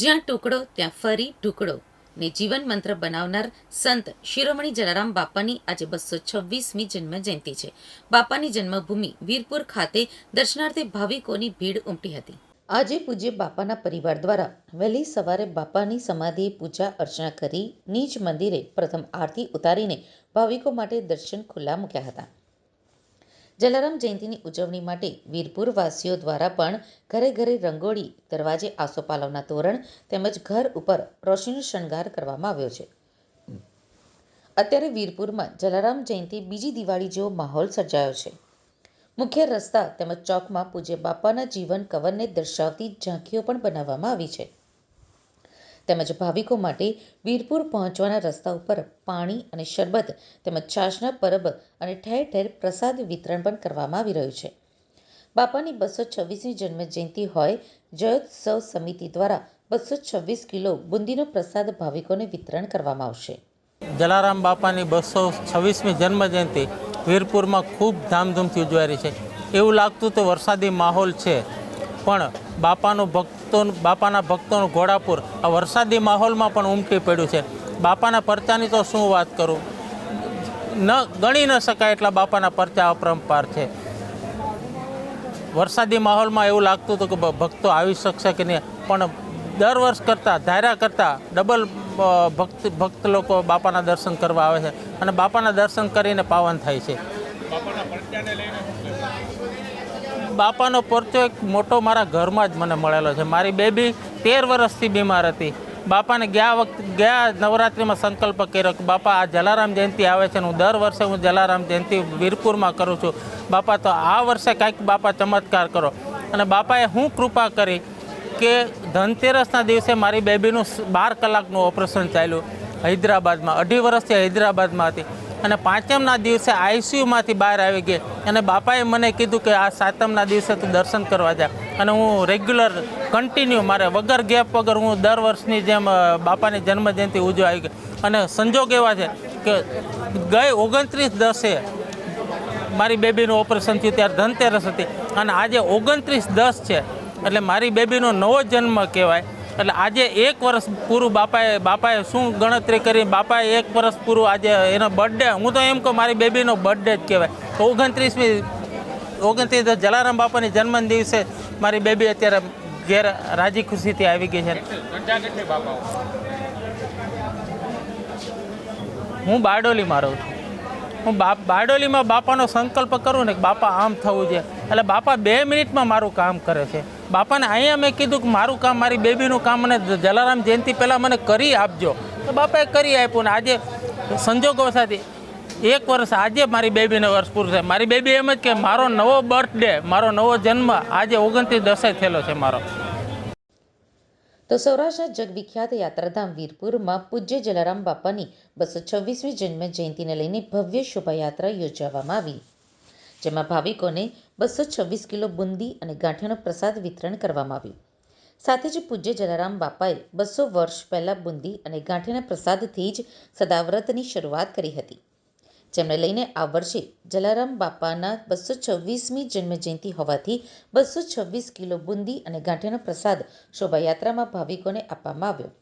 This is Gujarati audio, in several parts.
જ્યાં ટુકડો, ત્યાં ફરી ઢુકડો. ને જીવન મંત્ર બનાવનાર સંત શિરોમણી જલારામ બાપાની આજે બસો છવ્વીસમી જન્મ જયંતિ છે. બાપાની જન્મભૂમિ વીરપુર ખાતે દર્શનાર્થે ભાવિકોની ભીડ ઉમટી હતી. આજે પૂજ્ય બાપાના પરિવાર દ્વારા વહેલી સવારે બાપાની સમાધિએ પૂજા અર્ચના કરી નીજ મંદિરે પ્રથમ આરતી ઉતારીને ભાવિકો માટે દર્શન ખુલ્લા મૂક્યા હતા. જલારામ જયંતિની ઉજવણી માટે વીરપુરવાસીઓ દ્વારા પણ ઘરે ઘરે રંગોળી, દરવાજે આસોપાલવના તોરણ તેમજ ઘર ઉપર રોશનીનો શણગાર કરવામાં આવ્યો છે. અત્યારે વીરપુરમાં જલારામ જયંતિ બીજી દિવાળી જેવો માહોલ સર્જાયો છે. મુખ્ય રસ્તા તેમજ ચોકમાં પૂજ્ય બાપાના જીવન કવરને દર્શાવતી ઝાંખીઓ પણ બનાવવામાં આવી છે. તેમજ ભાવિકો માટે વીરપુર પહોંચવાના રસ્તા ઉપર પાણી અને શરબત તેમજ છાશના પરબ અને ઠેર ઠેર પ્રસાદ વિતરણ પણ કરવામાં આવી રહ્યું છે. બાપાની બસો છવ્વીસમી જન્મ જયંતિ હોય જયોત્સવ સમિતિ દ્વારા બસો છવ્વીસ કિલો બુંદીનો પ્રસાદ ભાવિકોને વિતરણ કરવામાં આવશે. જલારામ બાપાની બસો છવ્વીસમી જન્મજયંતિ વીરપુરમાં ખૂબ ધામધૂમથી ઉજવાઈ છે. એવું લાગતું તો વરસાદી માહોલ છે, પણ બાપાનું ભક્તો બાપાના ભક્તોનું ઘોડાપુર આ વરસાદી માહોલમાં પણ ઉમટી પડ્યું છે. બાપાના પરચાની તો શું વાત કરું? ન ગણી ન શકાય એટલા બાપાના પરચા અપરંપાર છે. વરસાદી માહોલમાં એવું લાગતું હતું કે ભક્તો આવી શકશે કે નહીં, પણ દર વર્ષ કરતાં, ધાર્યા કરતાં ડબલ ભક્ત ભક્ત લોકો બાપાના દર્શન કરવા આવે છે અને બાપાના દર્શન કરીને પાવન થાય છે. બાપાનો પરચો એક મોટો મારા ઘરમાં જ મને મળેલો છે. મારી બેબી તેર વર્ષથી બીમાર હતી. બાપાને ગયા વખત, ગયા નવરાત્રિમાં સંકલ્પ કર્યો કે, બાપા, આ જલારામ જયંતિ આવે છે હું દર વર્ષે હું જલારામ જયંતિ વીરપુરમાં કરું છું. બાપા, તો આ વર્ષે કાંઈક બાપા ચમત્કાર કરો. અને બાપાએ હું કૃપા કરી કે ધનતેરસના દિવસે મારી બેબીનું બાર કલાકનું ઓપરેશન ચાલ્યું હૈદરાબાદમાં. અઢી વર્ષથી હૈદરાબાદમાં હતી. અને પાંચમના દિવસે આઈસીયુમાંથી બહાર આવી ગઈ. અને બાપાએ મને કીધું કે આ સાતમના દિવસે તું દર્શન કરવા જા. અને હું રેગ્યુલર કન્ટિન્યુ મારે વગર ગેપ વગર હું દર વર્ષની જેમ બાપાની જન્મજયંતિ આવી ગઈ. અને સંજોગ એવા છે કે ગઈ ઓગણત્રીસ દસે મારી બેબીનું ઓપરેશન થયું, ત્યારે ધનતેરસ હતી. અને આજે ઓગણત્રીસ દસ છે. એટલે મારી બેબીનો નવો જન્મ કહેવાય. એટલે આજે એક વર્ષ પૂરું બાપાએ બાપાએ શું ગણતરી કરી? બાપાએ એક વર્ષ પૂરું આજે એનો બર્થડે હું તો એમ કહું, મારી બેબીનો બર્થડે જ કહેવાય. ઓગણત્રીસમી, ઓગણત્રીસ જલારામ બાપાની જન્મ દિવસે મારી બેબી અત્યારે ઘેર રાજી ખુશીથી આવી ગઈ છે. હું બારડોલીમાં રહું છું. હું બા બારડોલીમાં બાપાનો સંકલ્પ કરું ને કે બાપા આમ થવું છે એટલે બાપા બે મિનિટમાં મારું કામ કરે છે. બાપાને અહીંયા મેં કીધું કે મારું કામ, મારી બેબીનું કામ મને જલારામ જયંતિ પહેલાં મને કરી આપજો. તો બાપાએ કરી આપ્યું ને આજે સંજોગો સાથે એક વર્ષ આજે મારી બેબીને વર્ષ પૂરું છે મારી બેબી એમ જ કે મારો નવો બર્થડે મારો નવો જન્મ આજે ઓગણત્રીસ દસે થયેલો છે મારો. તો સૌરાષ્ટ્રના જગવિખ્યાત યાત્રાધામ વીરપુરમાં પૂજ્ય જલારામ બાપાની બસો છવ્વીસમી જન્મ જયંતિને લઈને ભવ્ય શોભાયાત્રા યોજવામાં આવી. જેમાં ભાવિકોને બસો છવ્વીસ કિલો બુંદી અને ગાંઠિયાનો પ્રસાદ વિતરણ કરવામાં આવ્યું. સાથે જ પૂજ્ય જલારામ બાપાએ બસો વર્ષ પહેલાં બુંદી અને ગાંઠિયાના પ્રસાદથી જ સદાવ્રતની શરૂઆત કરી હતી. જેમને લઈને આ વર્ષે જલારામ બાપાના બસો છવ્વીસમી જન્મજયંતિ હોવાથી બસો છવ્વીસ કિલો બુંદી અને ગાંઠિયાનો પ્રસાદ શોભાયાત્રામાં ભાવિકોને આપવામાં આવ્યો.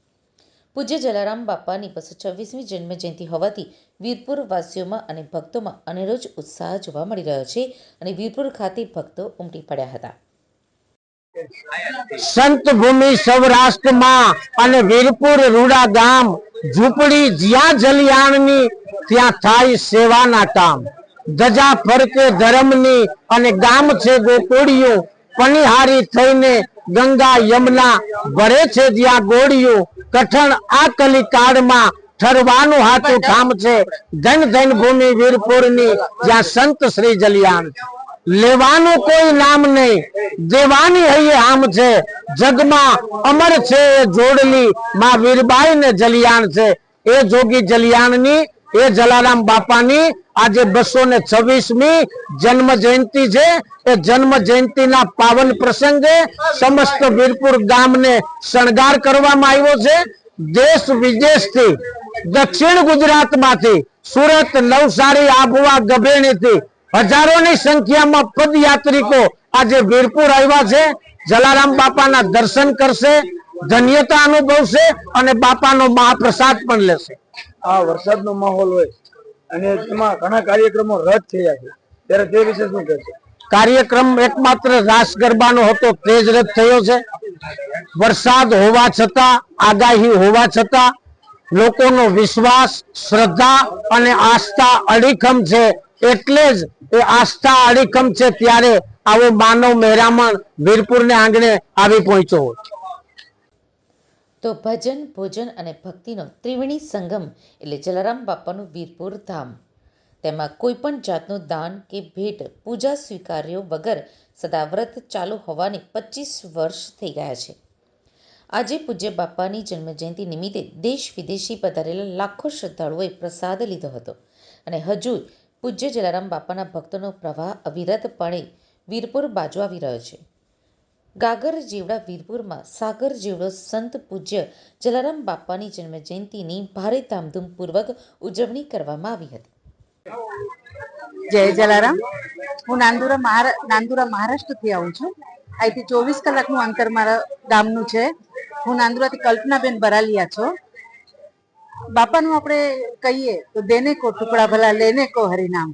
પૂજ્ય જલારામ બાપાની બસો છવ્વીસમી જન્મજયંતિ હોવાથી વીરપુર વાસીઓમાં અને ભક્તોમાં અનેરો ઉત્સાહ જોવા મળી રહ્યો છે અને વીરપુર ખાતે ભક્તો ઉમટી પડ્યા હતા. સંત ભૂમિ સૌરાષ્ટ્રમાં અને વીરપુર રૂડા ગામ ઝૂંપડી જ્યાં જલિયાણની, ત્યાં થાય સેવાના કામ. ધજા ફરકે ધર્મની અને ગામ છે ગોકુળિયું પનિહારી થઈને ગંગા યમુના ભરે છે જ્યાં ગોળિયું. કઠણ આ કલિકાળમાં ઠરવાનું હાથું ઠામ છે. ધન ધન ભૂમિ વીરપુરની જ્યાં સંત શ્રી જલિયાણ લેવાનું કોઈ નામ નહીં. દેવાની હૈયે આમ છે. જગમાં અમર છે એ જોડલી માં વીરબાઈ ને જલિયાણ છે. એ જોગી જલિયાણની એ જલારામ બાપાની આજે બસો ને છવ્વીસમી જન્મ જયંતિ છે. એ જન્મ જયંતિના પાવન પ્રસંગે સમસ્ત વીરપુર ગામને શણગાર કરવામાં આવ્યો છે. દેશ વિદેશથી, દક્ષિણ ગુજરાતમાંથી, સુરત નવસારી આબુવા ગભેણીથી હજારોની સંખ્યામાં પદયાત્રિકો આજે વીરપુર આવ્યા છે. જલારામ બાપાના દર્શન કરશે, ધન્યતા અનુભવશે અને બાપાનો મહાપ્રસાદ પણ લેશે. આ વરસાદનો માહોલ હોય અને એમાં ઘણા કાર્યક્રમો રદ થયા છે. ત્યારે તે વિશે શું કહેશો? કાર્યક્રમ એકમાત્ર રાસ ગરબાનો હતો, તે જ રદ થયો છે. વરસાદ હોવા છતાં, આગાહી હોવા છતાં, લોકોનો વિશ્વાસ, શ્રદ્ધા અને આસ્થા અડીખમ છે. એટલે જ એ આસ્થા અડીખમ છે, ત્યારે આવો માનવ મહેરામણ વીરપુરને આંગણે આવી પહોંચ્યો હોય. તો ભજન, ભોજન અને ભક્તિનો ત્રિવેણી સંગમ એટલે જલારામ બાપાનું વીરપુર ધામ. તેમાં કોઈપણ જાતનું દાન કે ભેટ, પૂજા સ્વીકાર્યો વગર સદા વ્રત ચાલુ હોવાની પચીસ વર્ષ થઈ ગયા છે. આજે પૂજ્ય બાપાની જન્મજયંતિ નિમિત્તે દેશ વિદેશી પધારેલા લાખો શ્રદ્ધાળુઓએ પ્રસાદ લીધો હતો અને હજુ પૂજ્ય જલારામ બાપાના ભક્તોનો પ્રવાહ અવિરતપણે વીરપુર બાજુ આવી રહ્યો છે. ગાગર જેવડા વીરપુરમાં સાગર જેવડો સંત પૂજ્ય જલારામ બાપાની જન્મજયંતિની ભારે ધામધૂમપૂર્વક ઉજવણી કરવામાં આવી હતી. જય જલારામ. હું નાંદુરા મહારા, નાંદુરા મહારાષ્ટ્રથી આવું છું. અહીંથી ચોવીસ કલાકનું અંતર મારા ગામનું છે. હું નાંદુરાથી કલ્પનાબેન બરાલિયા છો. બાપાનું આપણે કહીએ તો દેને કો ટુકડા ભલા, લેને કો હરિનામ.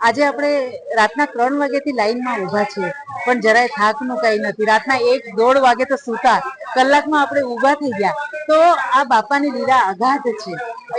આજે આપણે રાતના ત્રણ વાગ્યાથી લાઈનમાં ઊભા છીએ. પણ જરાય થાકનું કઈ નથી. રાતના એક દોઢ વાગે તો સૂતા. કલાકમાં આપણે ઊભા થઈ ગયા. તો આ બાપાની લીલા અગાધ છે.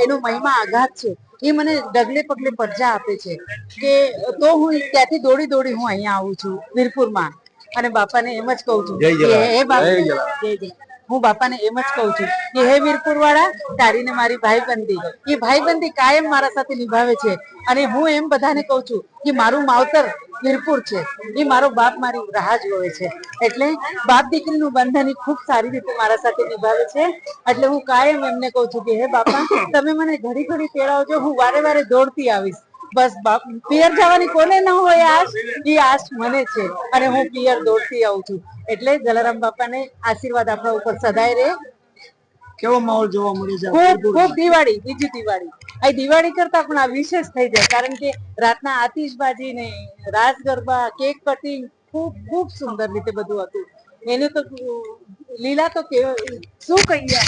એનો મહિમા અગાધ છે. એ મને ડગલે પગલે પરજા આપે છે કે તો હું ત્યાંથી દોડી દોડી હું અહીંયા આવું છું વીરપુરમાં. અને બાપાને એમ જ કહું છું કે હે બાપા જય જય. હું બાપાને એમ જ કહું છું કે હે વીરપુર વાળા તારી ને મારી ભાઈબંધી. એ ભાઈબંધી કાયમ મારા સાથે નિભાવે છે. અને હું એમ બધાને કહું છું કે મારું માવતર વીરપુર છે. એ મારો બાપ મારી રાહ જોવે છે. એટલે બાપ દીકરીનું બંધન એ ખૂબ સારી રીતે મારા સાથે નિભાવે છે. એટલે હું કાયમ એમને કહું છું કે, હે બાપા, તમે મને ઘડી ઘડી તેડાવજો હું વારે વારે દોડતી આવીશ. બસ બાપ, પિયર જવાની કોને ન હોય આશ? એ આશ મને છે. અને હું પિયર દોડતી આવું છું. એટલે જલારામ બાપાને આશીર્વાદ આપણા ઉપર સદાય રહે. કેવો માહોલ જોવા મળે છે? ખૂબ ખૂબ દિવાળી બીજી દિવાળી. આ દિવાળી કરતા પણ આ વિશેષ થઈ જાય કારણ કે રાતના આતિશબાજી ને રાસ ગરબા કેક કટિંગ ખૂબ ખૂબ સુંદર રીતે બધું હતું. એને તો લીલા તો શું કહીએ